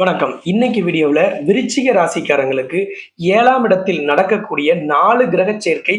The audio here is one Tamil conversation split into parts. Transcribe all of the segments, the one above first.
வணக்கம். இன்னைக்கு வீடியோவில் விருச்சிக ராசிக்காரங்களுக்கு ஏழாம் இடத்தில் நடக்கக்கூடிய நாலு கிரக சேர்க்கை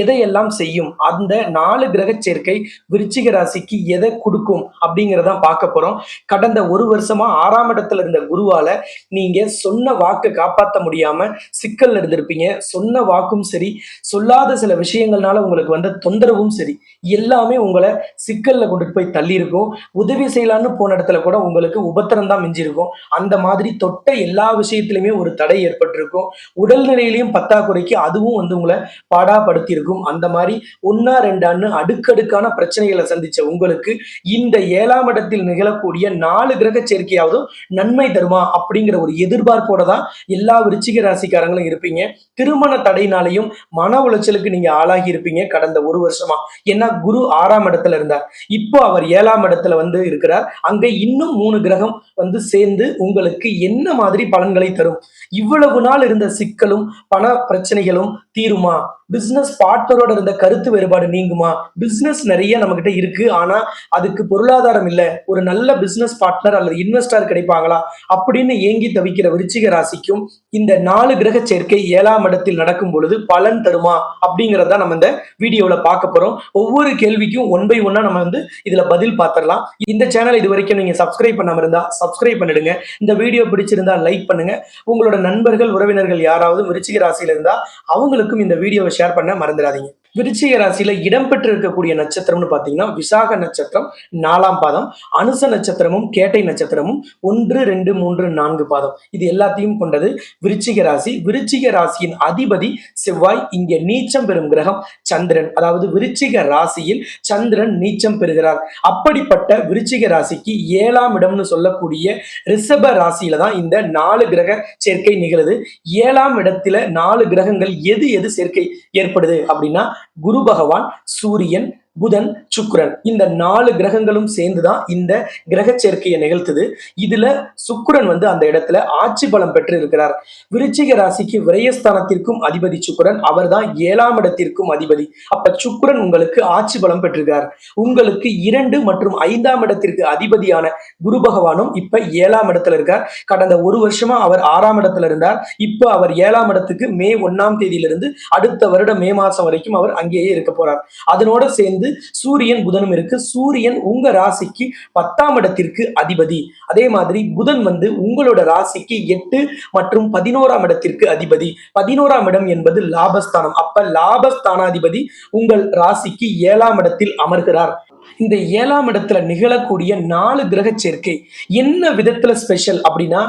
எதையெல்லாம் செய்யும்? அந்த நாலு கிரக சேர்க்கை விருச்சிக ராசிக்கு எதை கொடுக்கும் அப்படிங்கிறத பார்க்க போகிறோம் கடந்த ஒரு வருஷமா ஆறாம் இடத்துல இருந்த குருவால நீங்க சொன்ன வாக்கை காப்பாற்ற முடியாம சிக்கல்ல இருந்திருப்பீங்க. சொன்ன வாக்கும் சரி சொல்லாத சில விஷயங்கள்னால உங்களுக்கு வந்த தொந்தரவும் சரி எல்லாமே உங்களை சிக்கல்ல கொண்டுட்டு போய் தள்ளியிருக்கும். உதவி செய்யலான்னு போன இடத்துல கூட உங்களுக்கு உபத்திரம் தான் மிஞ்சிருக்கும் அந்த மாதிரி தொட்ட எல்லா விஷயத்திலுமே ஒரு தடை ஏற்பட்டிருக்கும். உடல்நிலையிலையும் பத்தாக்குறைக்கு அதுவும் வந்து உங்களை பாடாப்படுத்தி இருக்கும் அந்த மாதிரி ஒன்னா ரெண்டான்னு அடுக்கடுக்கான பிரச்சனைகளை சந்திச்ச உங்களுக்கு இந்த ஏழாம் இடத்தில் நிகழக்கூடிய நாலு கிரக சேர்க்கையாவது நன்மை தருமா அப்படிங்கிற ஒரு எதிர்பார்ப்போட தான் எல்லா விருச்சிக ராசிக்காரங்களும் இருப்பீங்க. திருமண தடையினாலையும் மன உளைச்சலுக்கு நீங்க ஆளாகி இருப்பீங்க கடந்த ஒரு வருஷமா. ஏன்னா குரு ஆறாம் இடத்துல இருந்தார். இப்போ அவர் ஏழாம் இடத்துல வந்து இருக்கிறார். அங்க இன்னும் மூணு கிரகம் வந்து சேர்ந்து உங்களுக்கு என்ன மாதிரி பலன்களை தரும்? இவ்வளவு நாள் இருந்த சிக்கலும் பண பிரச்சனைகளும் தீருமா? பிசினஸ் பார்ட்னரோட இருந்த கருத்து வேறுபாடு நீங்குமா? பிசினஸ் நிறைய நம்மகிட்ட இருக்கு. ஆனா அதுக்கு பொருளாதாரம் இல்லை. ஒரு நல்ல பிசினஸ் பார்ட்னர் அல்லது இன்வெஸ்டர் கிடைப்பாங்களா? அப்படின்னு ஏங்கி தவிக்கிற விருச்சிக ராசிக்கும் இந்த நாலு கிரக சேர்க்கை ஏழாம் இடத்தில் நடக்கும் பொழுது பலன் தருமா? அப்படிங்கறத நம்ம இந்த வீடியோல பார்க்க போறோம். ஒவ்வொரு கேள்விக்கும் ஒன் பை ஒன்னா நம்ம வந்து இதுல பதில் பார்த்துடலாம். இந்த சேனல் இது வரைக்கும் நீங்க சப்ஸ்கிரைப் பண்ணாம இருந்தா சப்ஸ்கிரைப் பண்ணிடுங்க. இந்த வீடியோ பிடிச்சிருந்தா லைக் பண்ணுங்க. உங்களோட நண்பர்கள் உறவினர்கள் யாராவது விருச்சிக ராசியில இருந்தா அவங்களுக்கும் இந்த வீடியோவை ஷேர் பண்ண மறந்துடாதீங்க. விருச்சிக ராசியில இடம்பெற்று இருக்கக்கூடிய நட்சத்திரம்னு பாத்தீங்கன்னா விசாக நட்சத்திரம் நாலாம் பாதம் அனுச நட்சத்திரமும் கேட்டை நட்சத்திரமும் ஒன்று ரெண்டு மூன்று நான்கு பாதம். இது எல்லாத்தையும் கொண்டது விருச்சிக ராசி. விருச்சிக ராசியின் அதிபதி செவ்வாய். இங்கே நீச்சம் பெறும் கிரகம் சந்திரன். அதாவது விருச்சிக ராசியில் சந்திரன் நீச்சம் பெறுகிறார். அப்படிப்பட்ட விருச்சிக ராசிக்கு ஏழாம் இடம்னு சொல்லக்கூடிய ரிஷப ராசியில தான் இந்த நாலு கிரக சேர்க்கை நிகழுது. ஏழாம் இடத்துல நாலு கிரகங்கள் எது எது சேர்க்கை ஏற்படுது அப்படின்னா குரு பகவான் சூரியன் புதன் சுக்கிரன் இந்த நாலு கிரகங்களும் சேர்ந்துதான் இந்த கிரக சேர்க்கையை நிகழ்த்துது. இதுல சுக்கிரன் வந்து அந்த இடத்துல ஆட்சி பலம் பெற்று இருக்கிறார் விருச்சிக ராசிக்கு விரயஸ்தானத்திற்கும் அதிபதி சுக்கிரன் அவர்தான் ஏழாம் இடத்திற்கும் அதிபதி. அப்ப சுக்கிரன் உங்களுக்கு ஆட்சி பலம் பெற்றிருக்கார். உங்களுக்கு இரண்டு மற்றும் ஐந்தாம் இடத்திற்கு அதிபதியான குரு பகவானும் இப்ப ஏழாம் இடத்துல இருக்கார். கடந்த ஒரு வருஷமா அவர் ஆறாம் இடத்துல இருந்தார். இப்ப அவர் ஏழாம் இடத்துக்கு மே ஒன்னாம் தேதியிலிருந்து அடுத்த வருடம் மே மாசம் வரைக்கும் அவர் அங்கேயே இருக்க போறார். அதனோட சேர்ந்து சூரியன் புதனும் இருக்கு. சூரியன் உங்க ராசிக்கு பத்தாம் இடத்திற்கு அதிபதி. அதே மாதிரி புதன் வந்து உங்களோட ராசிக்கு எட்டு மற்றும் பதினோராம் இடத்திற்கு அதிபதி. பதினோராம் இடம் என்பது லாபஸ்தானம். அப்ப லாபஸ்தானாதிபதி உங்கள் ராசிக்கு ஏழாம் இடத்தில் அமர்கிறார். இந்த ஏழாம் இடத்துல நிகழக்கூடிய நாலு கிரக சேர்க்கை என்ன விதத்துல ஸ்பெஷல் அப்படின்னா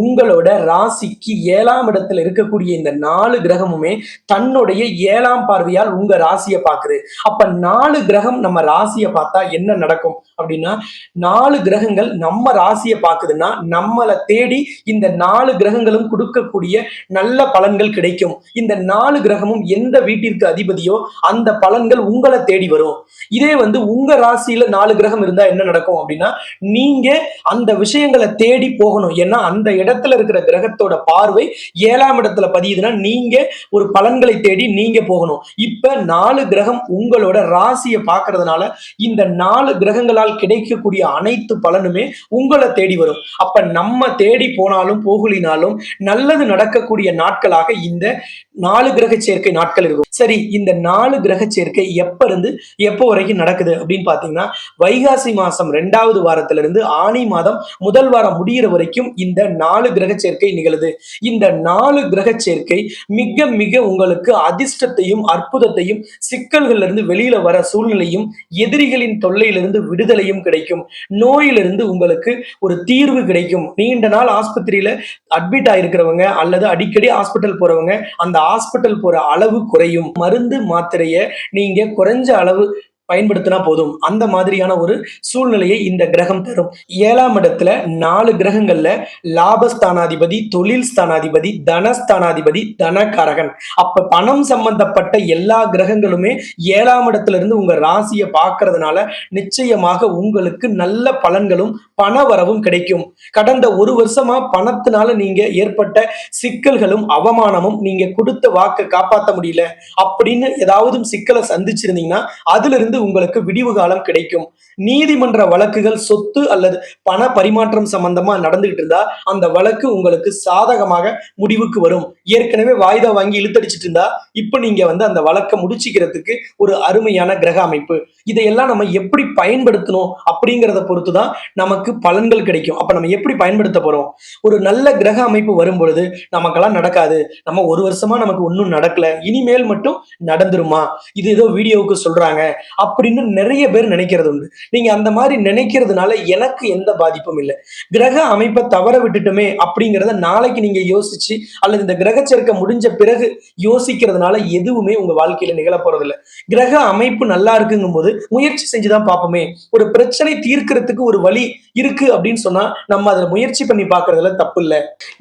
உங்களோட ராசிக்கு ஏழாம் இடத்துல இருக்கக்கூடிய இந்த நாலு கிரகமுமே தன்னுடைய ஏழாம் பார்வையால் உங்க ராசியை பார்க்குது. அப்ப நாலு கிரகம் நம்ம ராசியை பார்த்தா என்ன நடக்கும் அப்படின்னா நாலு கிரகங்கள் நம்ம ராசியை பார்க்குதுன்னா நம்மளை தேடி இந்த நாலு கிரகங்களும் கொடுக்கக்கூடிய நல்ல பலன்கள் கிடைக்கும். இந்த நாலு கிரகமும் எந்த வீட்டிற்கு அதிபதியோ அந்த பலன்கள் உங்களை தேடி வரும். இதே வந்து உங்க ராசியில நாலு கிரகம் இருந்தா என்ன நடக்கும் அப்படின்னா நீங்க அந்த விஷயங்களை தேடி போகணும். ஏன்னா அந்த இடத்துல இருக்கிற கிரகத்தோட பார்வை ஏழாம் இடத்துல பதியுதுன்னா நீங்க ஒரு பலன்களை தேடி நீங்க போகணும். இப்ப நாலு கிரகம் உங்களோட ராசியை பார்க்கறதுனால இந்த நாலு கிரகங்களால் கிடைக்கக்கூடிய அனைத்து பலனுமே உங்களை தேடி வரும். அப்ப நம்ம தேடி போனாலும் போகலினாலும் நல்லது நடக்கக்கூடிய நாட்களாக இந்த நாலு கிரக சேர்க்கை நாட்கள் இருக்கும். சரி இந்த நாலு கிரக சேர்க்கை எப்ப இருந்து எப்போ வரைக்கும் நடக்குது அப்படின்னு பாத்தீங்கன்னா வைகாசி மாதம் ரெண்டாவது வாரத்துல இருந்து ஆணி மாதம் முதல் வாரம் முடிகிற வரைக்கும் இந்த நாலு கிரக சேர்க்கை நிகழுது. இந்த நாலு கிரக சேர்க்கை மிக மிக உங்களுக்கு அதிர்ஷ்டத்தையும் அற்புதத்தையும் சிக்கல்கள்ல இருந்து வெளியில வர சூழ்நிலையும் எதிரிகளின் தொல்லையிலிருந்து விடுதலையும் கிடைக்கும். நோயிலிருந்து உங்களுக்கு ஒரு தீர்வு கிடைக்கும். நீண்ட நாள் ஆஸ்பத்திரியில அட்மிட் ஆயிருக்கிறவங்க அல்லது அடிக்கடி ஹாஸ்பிட்டல் போறவங்க அந்த ஹாஸ்பிட்டல் போற அளவு குறையும். மருந்து மாத்திரைய நீங்க குறைஞ்ச அளவு பயன்படுத்தினா போதும். அந்த மாதிரியான ஒரு சூழ்நிலையை இந்த கிரகம் தரும். ஏழாம் இடத்துல நாலு கிரகங்கள்ல லாபஸ்தானாதிபதி தொழில் ஸ்தானாதிபதி தனஸ்தானாதிபதி தனகாரகன். அப்ப பணம் சம்பந்தப்பட்ட எல்லா கிரகங்களுமே ஏழாம் இடத்துல இருந்து உங்க ராசியை பார்க்கறதுனால நிச்சயமாக உங்களுக்கு நல்ல பலன்களும் பண வரவும் கிடைக்கும். கடந்த ஒரு வருஷமா பணத்தினால நீங்க ஏற்பட்ட சிக்கல்களும் அவமானமும் நீங்க கொடுத்த வாக்கை காப்பாற்ற முடியல. அப்படின்னு ஏதாவது சிக்கலை சந்திச்சிருந்தீங்கன்னா அதுல இருந்து உங்களுக்கு விடிவு காலம் கிடைக்கும். நீதிமன்ற வழக்குகள் சொத்து அல்லது பண பரிமாற்றம் சம்பந்தமா நடந்துகிட்டு இருந்தா அந்த வழக்கு உங்களுக்கு சாதகமாக முடிவுக்கு வரும். ஏற்கனவே வாய்தா வாங்கி இழுத்தடிச்சிட்டு இருந்தா இப்ப நீங்க வந்து அந்த வழக்கை முடிச்சுக்கிறதுக்கு ஒரு அருமையான கிரக அமைப்பு. இதையெல்லாம் நம்ம எப்படி பயன்படுத்தணும் அப்படிங்கிறத பொறுத்து தான் நமக்கு நமக்கு பலன்கள் கிடைக்கும். அப்ப நம்ம எப்படி பயன்படுத்த போறோம்? ஒரு நல்ல கிரக அமைப்பு வரும் பொழுது நமக்கெல்லாம் நடக்காது. நம்ம ஒரு வருஷமா நமக்கு ஒன்றும் நடக்கல. இனிமேல் மட்டும் நடந்துருமா? இது ஏதோ வீடியோவுக்கு சொல்றாங்க. அப்படின்னு நிறைய பேர் நினைக்கிறது உண்டு. நீங்க அந்த மாதிரி நினைக்கிறதுனால எனக்கு எந்த பாதிப்பும் இல்லை. கிரக அமைப்பை தவற விட்டுட்டுமே அப்படிங்கிறத நாளைக்கு நீங்க யோசிச்சு அல்லது இந்த கிரக சேர்க்கை முடிஞ்ச பிறகு யோசிக்கிறதுனால எதுவுமே உங்க வாழ்க்கையில நிகழ போறதில்ல. கிரக அமைப்பு நல்லா இருக்குங்கும் போது முயற்சி செஞ்சுதான் பார்ப்போமே. ஒரு பிரச்சனை தீர்க்கிறதுக்கு ஒரு வழி இருக்கு அப்படின்னு சொன்னா நம்ம அதுல முயற்சி பண்ணி பார்க்கறதுல தப்பு இல்லை.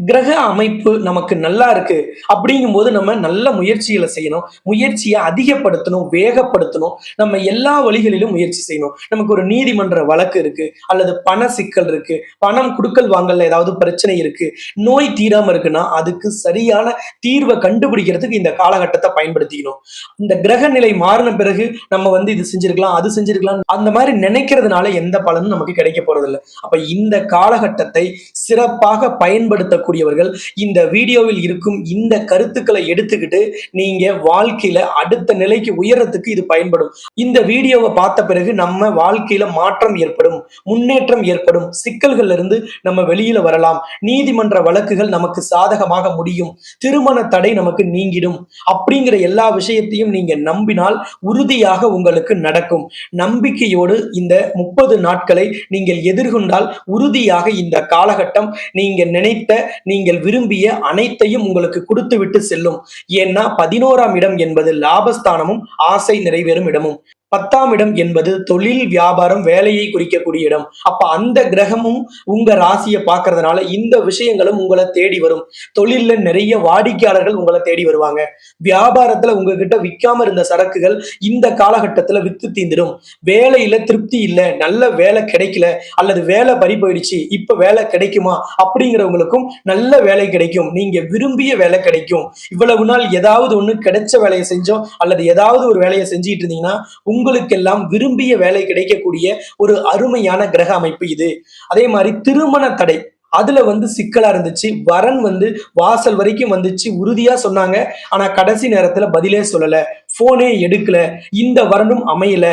கிரக அமைப்பு நமக்கு நல்லா இருக்கு அப்படிங்கும்போது நம்ம நல்ல முயற்சிகளை செய்யணும். முயற்சியை அதிகப்படுத்தணும் வேகப்படுத்தணும். நம்ம எல்லா வழிகளிலும் முயற்சி செய்யணும். நமக்கு ஒரு நீதிமன்ற வழக்கு இருக்கு அல்லது பண சிக்கல் இருக்கு பணம் கொடுக்கல் வாங்கல ஏதாவது பிரச்சனை இருக்கு நோய் தீராம இருக்குன்னா அதுக்கு சரியான தீர்வை கண்டுபிடிக்கிறதுக்கு இந்த காலகட்டத்தை பயன்படுத்திக்கணும். இந்த கிரக நிலை மாறின பிறகு நம்ம வந்து இது செஞ்சிருக்கலாம் அது செஞ்சிருக்கலாம் அந்த மாதிரி நினைக்கிறதுனால எந்த பலனும் நமக்கு கிடைக்க போறதில்லை. அப்ப இந்த காலகட்டத்தை சிறப்பாக பயன்படுத்தக்கூடியவர்கள் இந்த வீடியோவில் இருக்கும் இந்த கருத்துக்களை எடுத்துக்கிட்டு நீங்க வாழ்க்கையில அடுத்த நிலைக்கு உயரத்துக்கு இது பயன்படும். இந்த வீடியோவை பார்த்த பிறகு நம்ம வாழ்க்கையில மாற்றம் ஏற்படும் முன்னேற்றம் ஏற்படும். சிக்கல்கள்ல இருந்து நம்ம வெளியில வரலாம். நீதிமன்ற வழக்குகள் நமக்கு சாதகமாக முடியும். திருமண தடை நமக்கு நீங்கிடும். அப்படிங்கிற எல்லா விஷயத்தையும் நீங்க நம்பினால் உறுதியாக உங்களுக்கு நடக்கும். நம்பிக்கையோடு இந்த முப்பது நாட்களை நீங்கள் எதிர்கொண்டால் உறுதியாக இந்த காலகட்டம் நீங்க நினைத்த நீங்கள் விரும்பிய அனைத்தையும் உங்களுக்கு கொடுத்து விட்டு செல்லும். ஏன்னா பதினோராம் இடம் என்பது லாபஸ்தானமும் ஆசை நிறைவேறும் இடமும். பத்தாம் இடம் என்பது தொழில் வியாபாரம் வேலையை குறிக்கக்கூடிய இடம். அப்ப அந்த கிரகமும் உங்க ராசியை பார்க்கறதுனால இந்த விஷயங்களும் உங்களை தேடி வரும். தொழில்ல நிறைய வாடிக்கையாளர்கள் உங்களை தேடி வருவாங்க. வியாபாரத்துல உங்ககிட்ட விற்காம இருந்த சரக்குகள் இந்த காலகட்டத்துல வித்து தீந்துடும். வேலையில திருப்தி இல்ல நல்ல வேலை கிடைக்கல அல்லது வேலை பறி போயிடுச்சு இப்ப வேலை கிடைக்குமா அப்படிங்கிறவங்களுக்கும் நல்ல வேலை கிடைக்கும். நீங்க விரும்பிய வேலை கிடைக்கும். இவ்வளவு நாள் ஏதாவது ஒண்ணு கிடைச்ச வேலையை செஞ்சோம் அல்லது ஏதாவது ஒரு வேலையை செஞ்சுட்டு இருந்தீங்கன்னா உங்களுக்கெல்லாம் விரும்பிய வேலை கிடைக்கக்கூடிய ஒரு அருமையான கிரக அமைப்பு இது. அதே மாதிரி திருமண தடை. அதுல வந்து சிக்கலா இருந்துச்சு. வரன் வந்து வாசல் வரைக்கும் வந்துச்சு. உறுதியா சொன்னாங்க. ஆனா கடைசி நேரத்துல பதிலே சொல்லல. போனே எடுக்கல. இந்த வரனும் அமையல.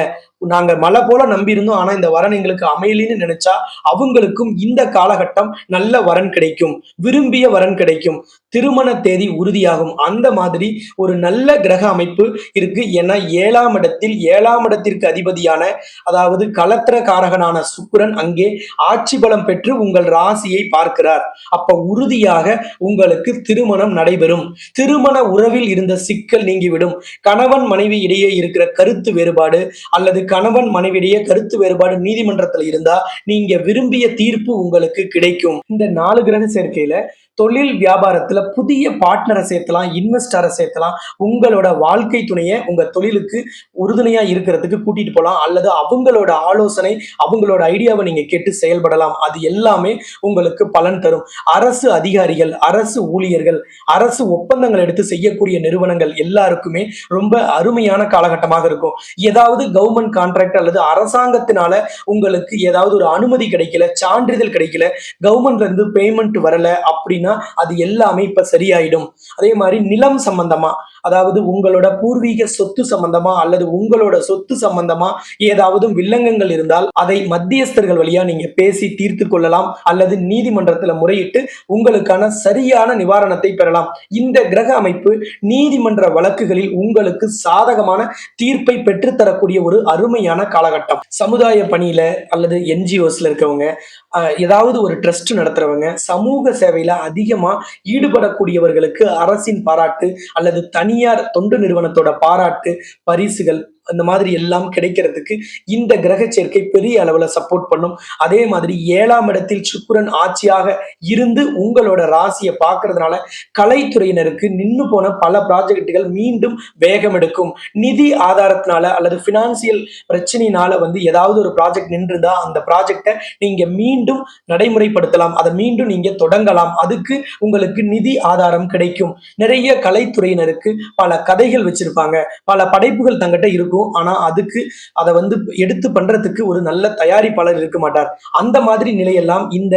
நாங்க மலை போல நம்பி இருந்தோம் ஆனா இந்த வரன் எங்களுக்கு அமையலின்னு நினைச்சா அவங்களுக்கும் இந்த காலகட்டம் நல்ல வரன் கிடைக்கும். விரும்பிய வரன் கிடைக்கும். திருமண தேதி உறுதியாகும். அந்த மாதிரி ஒரு நல்ல கிரக அமைப்பு இருக்கு. ஏன்னா ஏழாம் இடத்தில் ஏழாம் இடத்திற்கு அதிபதியான அதாவது கலத்திர காரகனான சுக்கிரன் அங்கே ஆட்சி பலம் பெற்று உங்கள் ராசியை பார்க்கிறார். அப்ப உறுதியாக உங்களுக்கு திருமணம் நடைபெறும். திருமண உறவில் இருந்த சிக்கல் நீங்கிவிடும். கணவன் மனைவி இடையே இருக்கிற கருத்து வேறுபாடு அல்லது கணவன் மனைவியிடையே கருத்து வேறுபாடு நீதிமன்றத்துல இருந்தா நீங்க விரும்பிய தீர்ப்பு உங்களுக்கு கிடைக்கும். இந்த நாலு கிரக சேர்க்கையில தொழில் வியாபாரத்துல புதிய பார்ட்னரை சேர்த்தலாம் இன்வெஸ்டரை சேர்த்தலாம். உங்களோட வாழ்க்கை துணையை உங்க தொழிலுக்கு உறுதுணையா இருக்கிறதுக்கு கூட்டிட்டு போகலாம் அல்லது அவங்களோட ஆலோசனை அவங்களோட ஐடியாவை நீங்க கேட்டு செயல்படலாம். அது எல்லாமே உங்களுக்கு பலன் தரும். அரசு அதிகாரிகள் அரசு ஊழியர்கள் அரசு ஒப்பந்தங்கள் எடுத்து செய்யக்கூடிய நிறுவனங்கள் எல்லாருக்குமே ரொம்ப அருமையான காலகட்டமாக இருக்கும். ஏதாவது கவர்மெண்ட் கான்ட்ராக்ட் அல்லது அரசாங்கத்தினால உங்களுக்கு ஏதாவது ஒரு அனுமதி கிடைக்கல சான்றிதழ் கிடைக்கல கவர்மெண்ட்ல இருந்து பேமெண்ட் வரல அப்படின்னு அது எல்லாமே இப்ப சரியாயிடும். அதே மாதிரி நிலம் சம்பந்தமா. அதாவது உங்களோட பூர்வீக சொத்து சம்பந்தமா அல்லது உங்களோட சொத்து சம்பந்தமா ஏதாவது வில்லங்கங்கள் இருந்தால் அதை மத்தியஸ்தர்கள் வழியா நீங்க பேசி தீர்த்து கொள்ளலாம் அல்லது நீதிமன்றத்துல முறையிட்டு உங்களுக்கான சரியான நிவாரணத்தை பெறலாம். இந்த கிரக அமைப்பு நீதிமன்ற வழக்குகளில் உங்களுக்கு சாதகமான தீர்ப்பை பெற்றுத்தரக்கூடிய ஒரு அருமையான காலகட்டம். சமுதாய பணியில அல்லது என்ஜிஓஸ்ல இருக்கவங்க ஏதாவது ஒரு ட்ரஸ்ட் நடத்துறவங்க சமூக சேவையில அதிகமா ஈடுபடக்கூடியவர்களுக்கு அரசின் பாராட்டு அல்லது தனி தனியார் தொண்டு நிறுவனத்தோட பாராட்டு பரிசுகள் அந்த மாதிரி எல்லாம் கிடைக்கிறதுக்கு இந்த கிரக சேர்க்கை பெரிய அளவுல சப்போர்ட் பண்ணும். அதே மாதிரி ஏழாம் இடத்தில் சுக்குரன் ஆட்சியாக இருந்து உங்களோட ராசியை பார்க்கறதுனால கலைத்துறையினருக்கு நின்னு போன பல ப்ராஜெக்டுகள் மீண்டும் வேகம் எடுக்கும். நிதி ஆதாரத்தினால அல்லது பினான்சியல் பிரச்சனையினால வந்து ஏதாவது ஒரு ப்ராஜெக்ட் நின்றுதா அந்த ப்ராஜெக்டை நீங்க மீண்டும் நடைமுறைப்படுத்தலாம். அதை மீண்டும் நீங்க தொடங்கலாம். அதுக்கு உங்களுக்கு நிதி ஆதாரம் கிடைக்கும். நிறைய கலைத்துறையினருக்கு பல கதைகள் வச்சிருப்பாங்க. பல படைப்புகள் தங்கிட்ட இருக்கும். இருக்கும். ஆனா அதுக்கு அதை வந்து எடுத்து பண்றதுக்கு ஒரு நல்ல தயாரிப்பாளர் இருக்க மாட்டார். அந்த மாதிரி நிலையெல்லாம் இந்த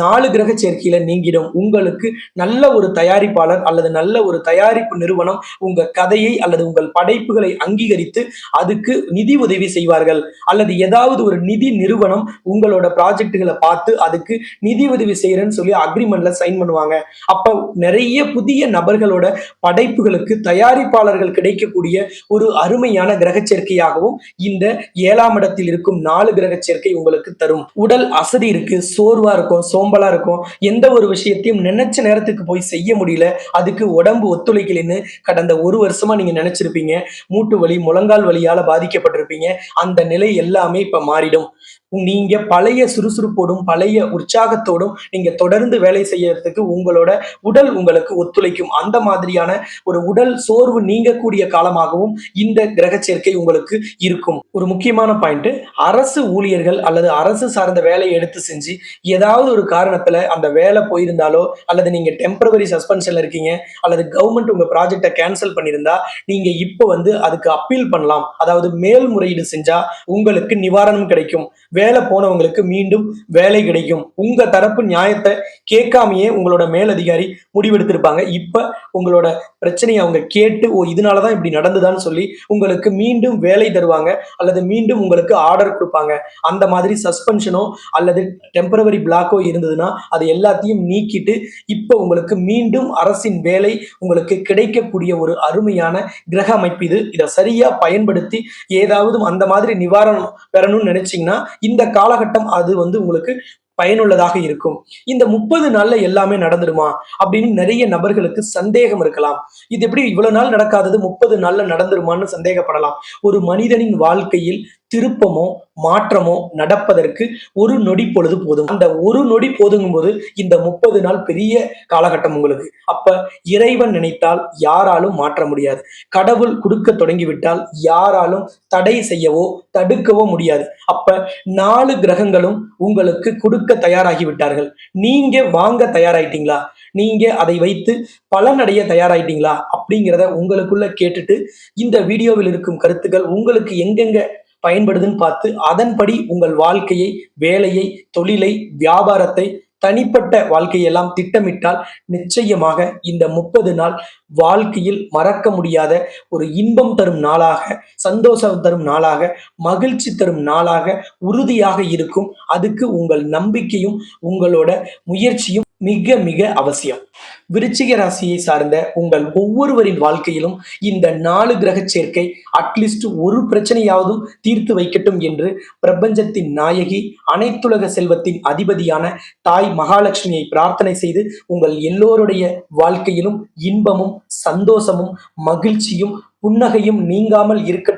நாலு கிரக சேர்க்கையில நீங்கிடும். உங்களுக்கு நல்ல ஒரு தயாரிப்பாளர் அல்லது நல்ல ஒரு தயாரிப்பு நிறுவனம் உங்க கதையை அல்லது உங்கள் படைப்புகளை அங்கீகரித்து அதுக்கு நிதி உதவி செய்வார்கள். அல்லது ஏதாவது ஒரு நிதி நிறுவனம் உங்களோட ப்ராஜெக்டுகளை பார்த்து அதுக்கு நிதி உதவி செய்யறேன்னு சொல்லி அக்ரிமெண்ட்ல சைன் பண்ணுவாங்க. அப்ப நிறைய புதிய நபர்களோட படைப்புகளுக்கு தயாரிப்பாளர்கள் கிடைக்கக்கூடிய ஒரு அருமையான கிரக சேர்க்கையாகவும் இந்த ஏழாம் இடத்தில் இருக்கும் நாலு கிரக சேர்க்கை உங்களுக்கு தரும். உடல் அசதி இருக்கு சோர்வா இருக்கும் சோம்பலா இருக்கும். எந்த ஒரு விஷயத்தையும் நினைச்ச நேரத்துக்கு போய் செய்ய முடியல. அதுக்கு உடம்பு ஒத்துழைக்கலைன்னு கடந்த ஒரு வருஷமா நீங்க நினைச்சிருப்பீங்க. மூட்டு வலி முழங்கால் வலியால பாதிக்கப்பட்டிருப்பீங்க. அந்த நிலை எல்லாமே இப்ப மாறிடும். நீங்க பழைய சுறுசுறுப்போடும் பழைய உற்சாகத்தோடும் நீங்க தொடர்ந்து வேலை செய்யறதுக்கு உங்களோட உடல் உங்களுக்கு ஒத்துழைக்கும். அந்த மாதிரியான ஒரு உடல் சோர்வு நீங்கக்கூடிய காலமாகவும் இந்த கிரக சேர்க்கை உங்களுக்கு இருக்கும். ஒரு முக்கியமான பாயிண்ட் அரசு ஊழியர்கள் அல்லது அரசு சார்ந்த வேலையை எடுத்து செஞ்சு ஏதாவது ஒரு காரணத்துல அந்த வேலை போயிருந்தாலோ அல்லது நீங்க டெம்பரவரி சஸ்பென்ஷன்ல இருக்கீங்க அல்லது கவர்மெண்ட் உங்க ப்ராஜெக்டை கேன்சல் பண்ணியிருந்தா நீங்க இப்போ வந்து அதுக்கு அப்பீல் பண்ணலாம். அதாவது மேல்முறையீடு செஞ்சா உங்களுக்கு நிவாரணம் கிடைக்கும். வேலை போனவங்களுக்கு மீண்டும் வேலை கிடைக்கும். உங்க தரப்பு நியாயத்தை கேட்காமையே உங்களோட மேலதிகாரி முடிவெடுத்திருப்பாங்க. இப்ப உங்களோட பிரச்சனையை அவங்க கேட்டு ஓ இதனாலதான் இப்படி நடந்துதான்னு சொல்லி உங்களுக்கு மீண்டும் வேலை தருவாங்க. அல்லது மீண்டும் உங்களுக்கு ஆர்டர் கொடுப்பாங்க. அந்த மாதிரி சஸ்பென்ஷனோ அல்லது டெம்பரவரி பிளாக்கோ இருந்ததுன்னா அது எல்லாத்தையும் நீக்கிட்டு இப்போ உங்களுக்கு மீண்டும் அரசின் வேலை உங்களுக்கு கிடைக்கக்கூடிய ஒரு அருமையான கிரக அமைப்பு இது. இதை சரியா பயன்படுத்தி ஏதாவது அந்த மாதிரி நிவாரணம் பெறணும்னு நினைச்சீங்கன்னா இந்த காலகட்டம் அது வந்து உங்களுக்கு பயனுள்ளதாக இருக்கும். இந்த முப்பது நாள்ல எல்லாமே நடந்துடுமா? அப்படின்னு நிறைய நபர்களுக்கு சந்தேகம் இருக்கலாம். இது எப்படி இவ்வளவு நாள் நடக்காதது முப்பது நாள்ல நடந்துருமான்னு சந்தேகப்படலாம். ஒரு மனிதனின் வாழ்க்கையில் திருப்பமோ மாற்றமோ நடப்பதற்கு ஒரு நொடி பொழுது போதும் அந்த ஒரு நொடி போதுங்கும் போது இந்த முப்பது நாள் பெரிய காலகட்டம் உங்களுக்கு. அப்ப இறைவன் நினைத்தால் யாராலும் மாற்ற முடியாது. கடவுள் கொடுக்க தொடங்கிவிட்டால் யாராலும் தடை செய்யவோ தடுக்கவோ முடியாது. அப்ப நாலு கிரகங்களும் உங்களுக்கு கொடுக்க தயாராகி விட்டார்கள் நீங்க வாங்க தயாராயிட்டீங்களா? நீங்க அதை வைத்து பலனடைய தயாராயிட்டீங்களா? அப்படிங்கிறத உங்களுக்குள்ள கேட்டுட்டு இந்த வீடியோவில் இருக்கும் கருத்துக்கள் உங்களுக்கு எங்கெங்க பயன்படுதுன்னு பார்த்து அதன்படி உங்கள் வாழ்க்கையை வேலையை தொழிலை வியாபாரத்தை தனிப்பட்ட வாழ்க்கையெல்லாம் திட்டமிட்டால் நிச்சயமாக இந்த முப்பது நாள் வாழ்க்கையில் மறக்க முடியாத ஒரு இன்பம் தரும் நாளாக சந்தோஷம் தரும் நாளாக மகிழ்ச்சி தரும் நாளாக உறுதியாக இருக்கும். அதுக்கு உங்கள் நம்பிக்கையும் உங்களோட முயற்சியும் மிக மிக அவசியம். விருச்சிக ராசியை சார்ந்த உங்கள் ஒவ்வொருவரின் வாழ்க்கையிலும் இந்த நாலு கிரக சேர்க்கை அட்லீஸ்ட் ஒரு பிரச்சனையாவதும் தீர்த்து வைக்கட்டும் என்று பிரபஞ்சத்தின் நாயகி அனைத்துலக செல்வத்தின் அதிபதியான தாய் மகாலட்சுமியை பிரார்த்தனை செய்து உங்கள் எல்லோருடைய வாழ்க்கையிலும் இன்பமும் சந்தோஷமும் மகிழ்ச்சியும் புன்னகையும் நீங்காமல் இருக்கட்டும்.